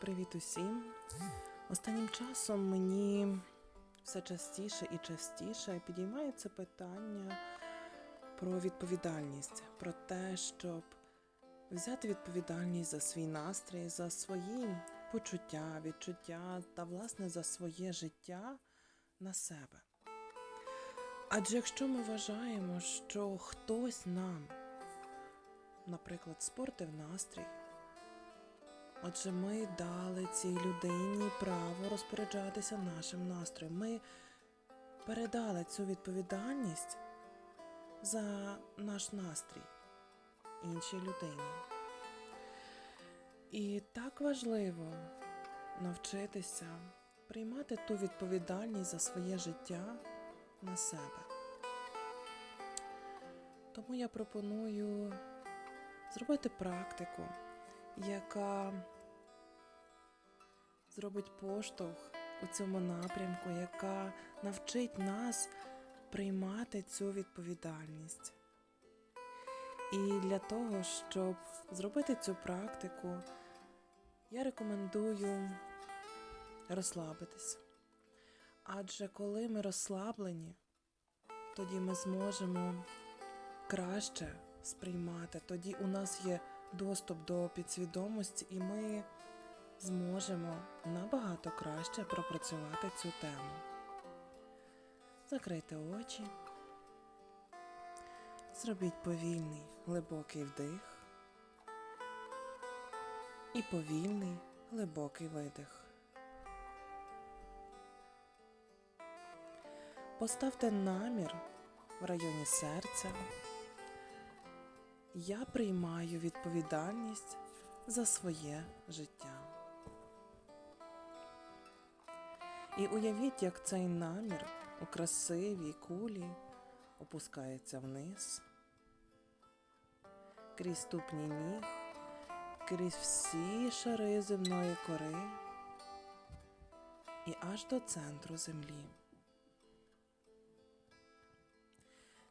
Привіт усім! Останнім часом мені все частіше і частіше підіймається питання про відповідальність, про те, щоб взяти відповідальність за свій настрій, за свої почуття, відчуття та, власне, за своє життя на себе. Адже якщо ми вважаємо, що хтось нам, наприклад, спортив настрій, Отже, ми дали цій людині право розпоряджатися нашим настроєм. Ми передали цю відповідальність за наш настрій іншій людині. І так важливо навчитися приймати ту відповідальність за своє життя на себе. Тому я пропоную зробити практику яка зробить поштовх у цьому напрямку, яка навчить нас приймати цю відповідальність. І для того, щоб зробити цю практику, я рекомендую розслабитись. Адже коли ми розслаблені, тоді ми зможемо краще сприймати, тоді у нас є доступ до підсвідомості, і ми зможемо набагато краще пропрацювати цю тему. Закрийте очі, зробіть повільний глибокий вдих і повільний глибокий видих. Поставте намір в районі серця. Я приймаю відповідальність за своє життя. І уявіть, як цей намір у красивій кулі опускається вниз, крізь ступні ніг, крізь всі шари земної кори і аж до центру землі.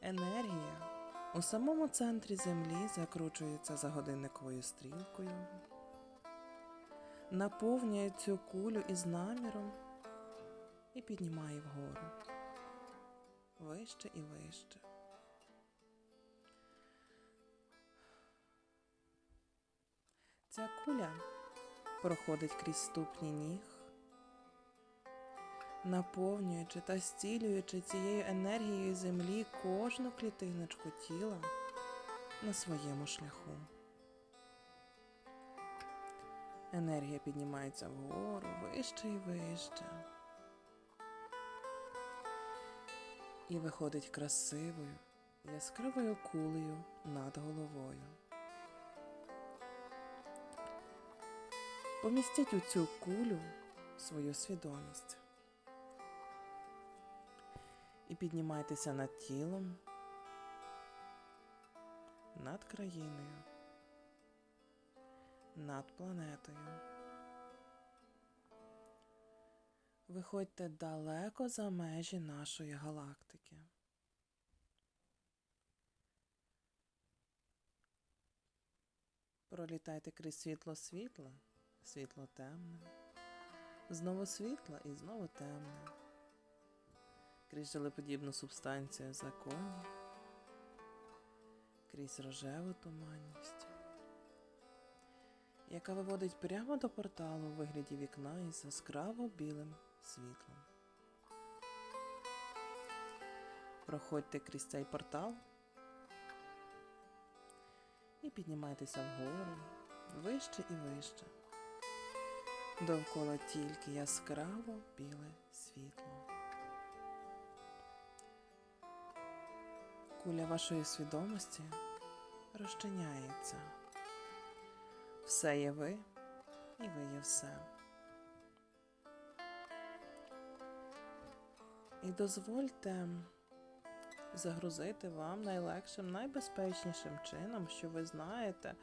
Енергія у самому центрі землі закручується за годинниковою стрілкою, наповнює цю кулю із наміром і піднімає вгору вище і вище. Ця куля проходить крізь ступні ніг, наповнюючи та зцілюючи цією енергією землі кожну клітиночку тіла на своєму шляху. Енергія піднімається вгору вище і вище. І виходить красивою, яскравою кулею над головою. Помістіть у цю кулю свою свідомість і піднімайтеся над тілом, над країною, над планетою. Виходьте далеко за межі нашої галактики. Пролітайте крізь світло світла, світло темне, знову світло і знову темне крізь желеподібну субстанцію законів, крізь рожеву туманність, яка виводить прямо до порталу у вигляді вікна із яскраво білим світлом. Проходьте крізь цей портал і піднімайтеся вгору вище і вище. Довкола тільки яскраво біле світло. Куля вашої свідомості розчиняється. Все є ви, і ви є все. І дозвольте загрузити вам найлегшим, найбезпечнішим чином, що ви знаєте,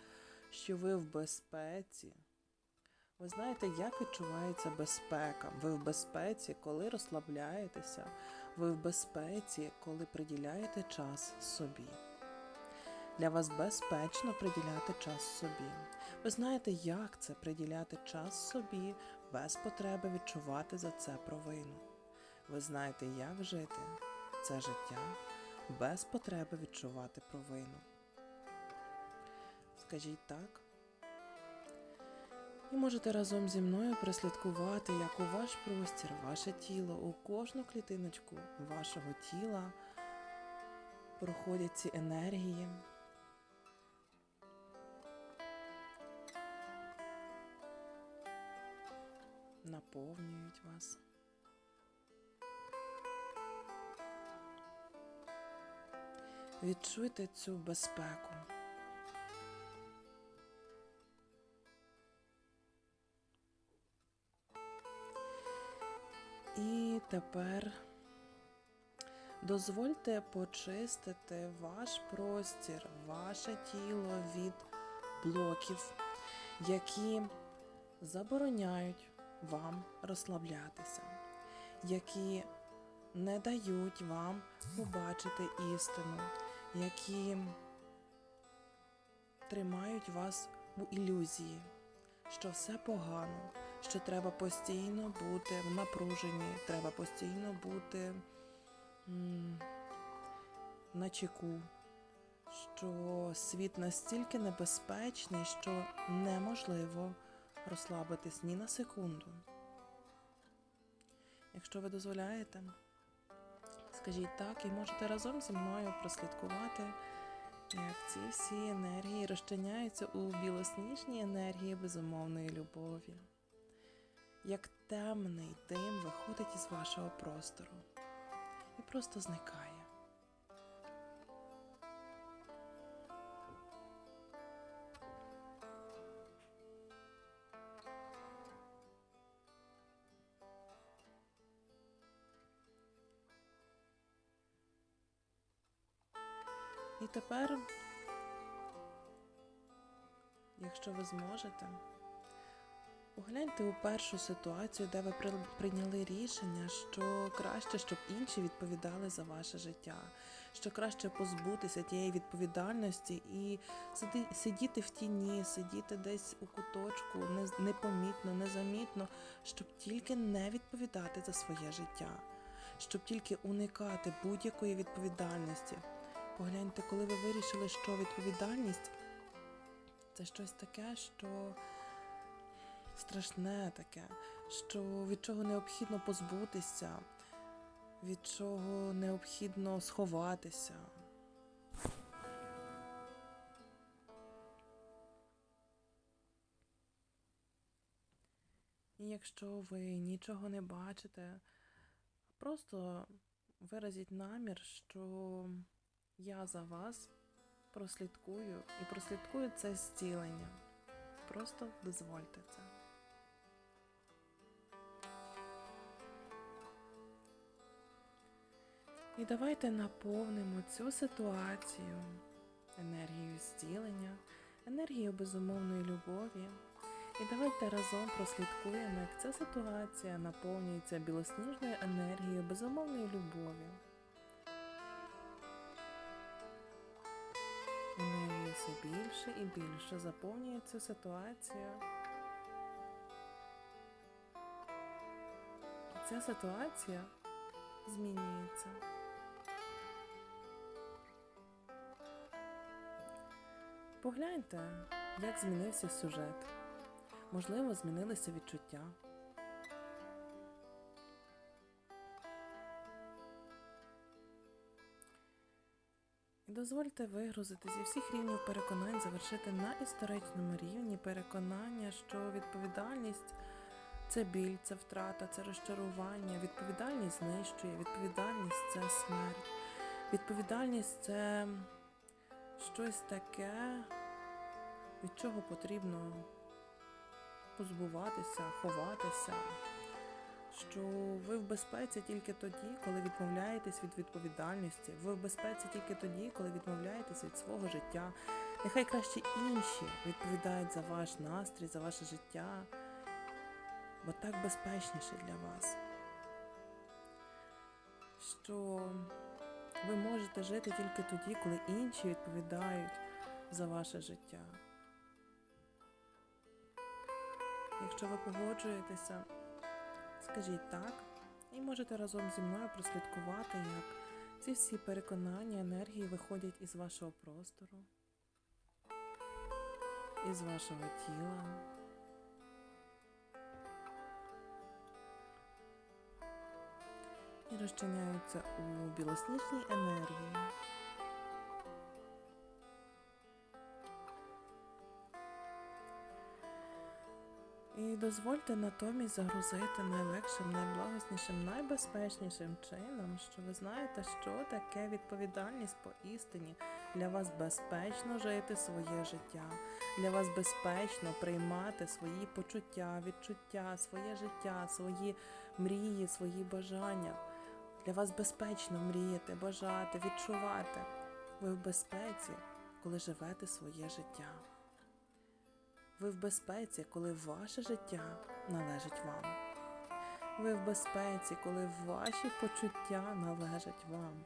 що ви в безпеці. Ви знаєте, як відчувається безпека. Ви в безпеці, коли розслабляєтеся, ви в безпеці, коли приділяєте час собі. Для вас безпечно приділяти час собі. Ви знаєте, як це приділяти час собі без потреби відчувати за це провину. Ви знаєте, як жити це життя без потреби відчувати провину. Скажіть так. І можете разом зі мною прослідкувати, як у ваш простір, ваше тіло, у кожну клітиночку вашого тіла проходять ці енергії. Наповнюють вас. Відчуйте цю безпеку. Тепер дозвольте почистити ваш простір, ваше тіло від блоків, які забороняють вам розслаблятися, які не дають вам побачити істину, які тримають вас у ілюзії, що все погано, що треба постійно бути в напруженні, треба постійно бути на чеку, що світ настільки небезпечний, що неможливо розслабитись ні на секунду. Якщо ви дозволяєте, скажіть так і можете разом зі мною прослідкувати, як ці всі енергії розчиняються у білосніжній енергії безумовної любові, як темний дим виходить із вашого простору і просто зникає. І тепер, якщо ви зможете, погляньте у першу ситуацію, де ви прийняли рішення, що краще, щоб інші відповідали за ваше життя, що краще позбутися тієї відповідальності і сидіти в тіні, сидіти десь у куточку, не- непомітно, незамітно, щоб тільки не відповідати за своє життя, щоб тільки уникати будь-якої відповідальності. Погляньте, коли ви вирішили, що відповідальність це щось таке, що страшне таке, що від чого необхідно позбутися, від чого необхідно сховатися. І якщо ви нічого не бачите, просто виразіть намір, що я за вас прослідкую і прослідкую це зцілення. Просто дозвольте це. І давайте наповнимо цю ситуацію енергією зцілення, енергією безумовної любові. І давайте разом прослідкуємо, як ця ситуація наповнюється білосніжною енергією безумовної любові. Енергія все більше і більше заповнює цю ситуацію. І ця ситуація змінюється. Погляньте, як змінився сюжет. Можливо, змінилися відчуття. Дозвольте вигрузити зі всіх рівнів переконань, завершити на історичному рівні переконання, що відповідальність це біль, це втрата, це розчарування, відповідальність знищує, відповідальність це смерть, відповідальність це щось таке, від чого потрібно позбуватися, ховатися, що ви в безпеці тільки тоді, коли відмовляєтесь від відповідальності, ви в безпеці тільки тоді, коли відмовляєтесь від свого життя. Нехай краще інші відповідають за ваш настрій, за ваше життя, бо так безпечніше для вас. Що ви можете жити тільки тоді, коли інші відповідають за ваше життя. Якщо ви погоджуєтеся, скажіть так, і можете разом зі мною прослідкувати, як ці всі переконання, енергії виходять із вашого простору, із вашого тіла. Розчиняються у білосніжній енергії. І дозвольте натомість загрузити найлегшим, найблагоснішим, найбезпечнішим чином, що ви знаєте, що таке відповідальність по істині. Для вас безпечно жити своє життя, для вас безпечно приймати свої почуття, відчуття, своє життя, свої мрії, свої бажання. Для вас безпечно мріяти, бажати, відчувати. Ви в безпеці, коли живете своє життя. Ви в безпеці, коли ваше життя належить вам. Ви в безпеці, коли ваші почуття належать вам.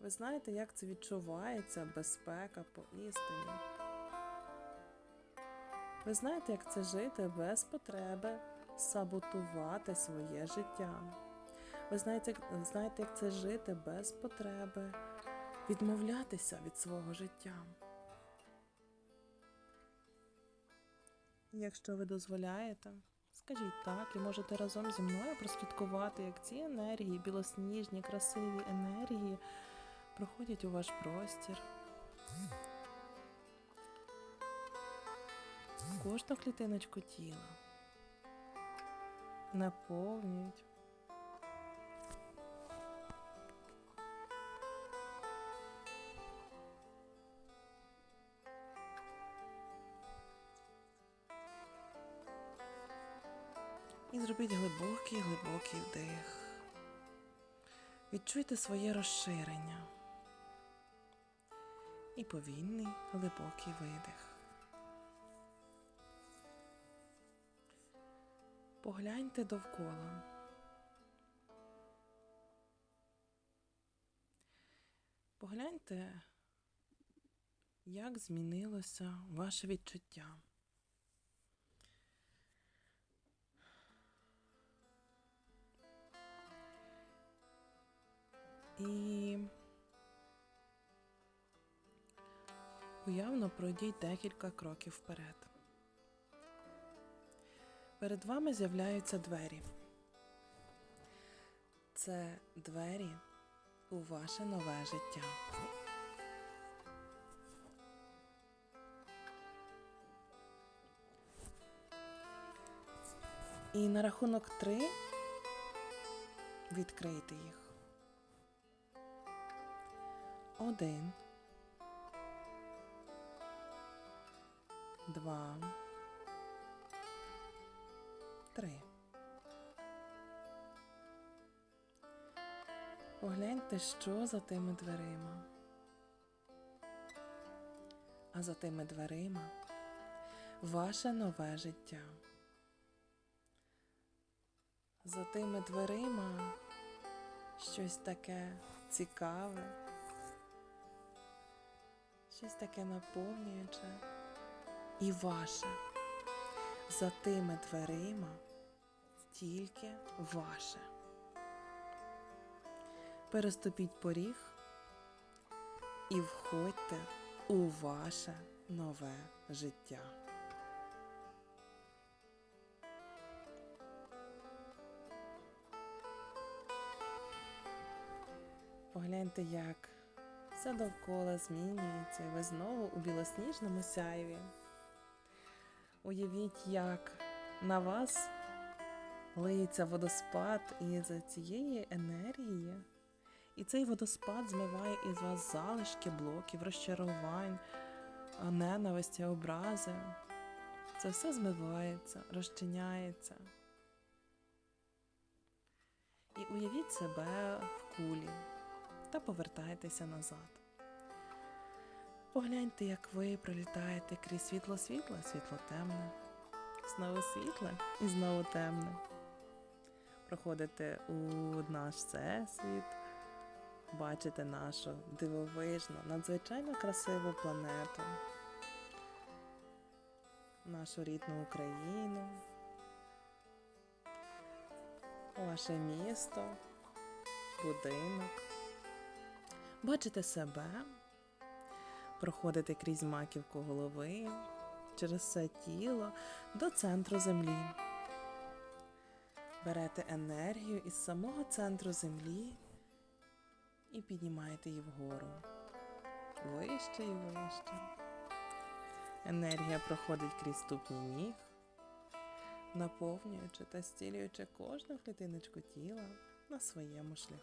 Ви знаєте, як це відчувається безпека по істині. Ви знаєте, як це жити без потреби саботувати своє життя. Ви знаєте, знаєте, як це жити без потреби відмовлятися від свого життя. Якщо ви дозволяєте, скажіть так і можете разом зі мною прослідкувати, як ці енергії, білосніжні, красиві енергії проходять у ваш простір. Кожну клітиночку тіла наповнюють. І зробіть глибокий, глибокий вдих. Відчуйте своє розширення. І повільний глибокий видих. Погляньте довкола. Погляньте, як змінилося ваше відчуття. І уявно пройдіть декілька кроків вперед. Перед вами з'являються двері. Це двері у ваше нове життя. І на рахунок три відкрийте їх. Один. Два. Три. Погляньте, що за тими дверима. А за тими дверима ваше нове життя. За тими дверима щось таке цікаве, щось таке наповнююче і ваше. За тими дверима тільки ваше. Переступіть поріг і входьте у ваше нове життя. Погляньте, як все довкола змінюється, ви знову у білосніжному сяйві. Уявіть, як на вас лиється водоспад із цієї енергії, і цей водоспад змиває із вас залишки, блоків, розчарувань, ненависті, образи. Це все змивається, розчиняється. І уявіть себе в кулі та повертайтеся назад. Погляньте, як ви пролітаєте крізь світло світле, світло темне, знову світле і знову темне. Проходите у наш всесвіт, бачити нашу дивовижну, надзвичайно красиву планету, нашу рідну Україну, ваше місто, будинок. Бачите себе, проходите крізь маківку голови, через все тіло до центру землі. Берете енергію із самого центру землі і піднімаєте її вгору. Вище і вище. Енергія проходить крізь ступні ніг, наповнюючи та зцілюючи кожну клітиночку тіла на своєму шляху.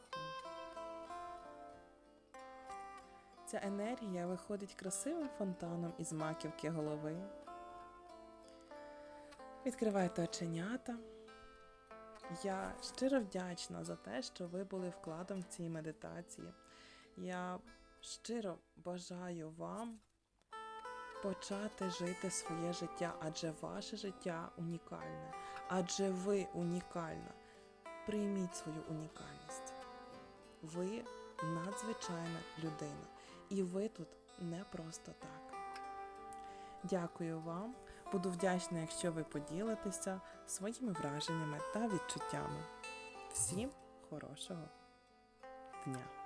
Ця енергія виходить красивим фонтаном із маківки голови. Відкривайте оченята. Я щиро вдячна за те, що ви були вкладом в цій медитації. Я щиро бажаю вам почати жити своє життя, адже ваше життя унікальне, адже ви унікальна. Прийміть свою унікальність. Ви надзвичайна людина, і ви тут не просто так. Дякую вам. Буду вдячна, якщо ви поділитеся своїми враженнями та відчуттями. Всім хорошого дня!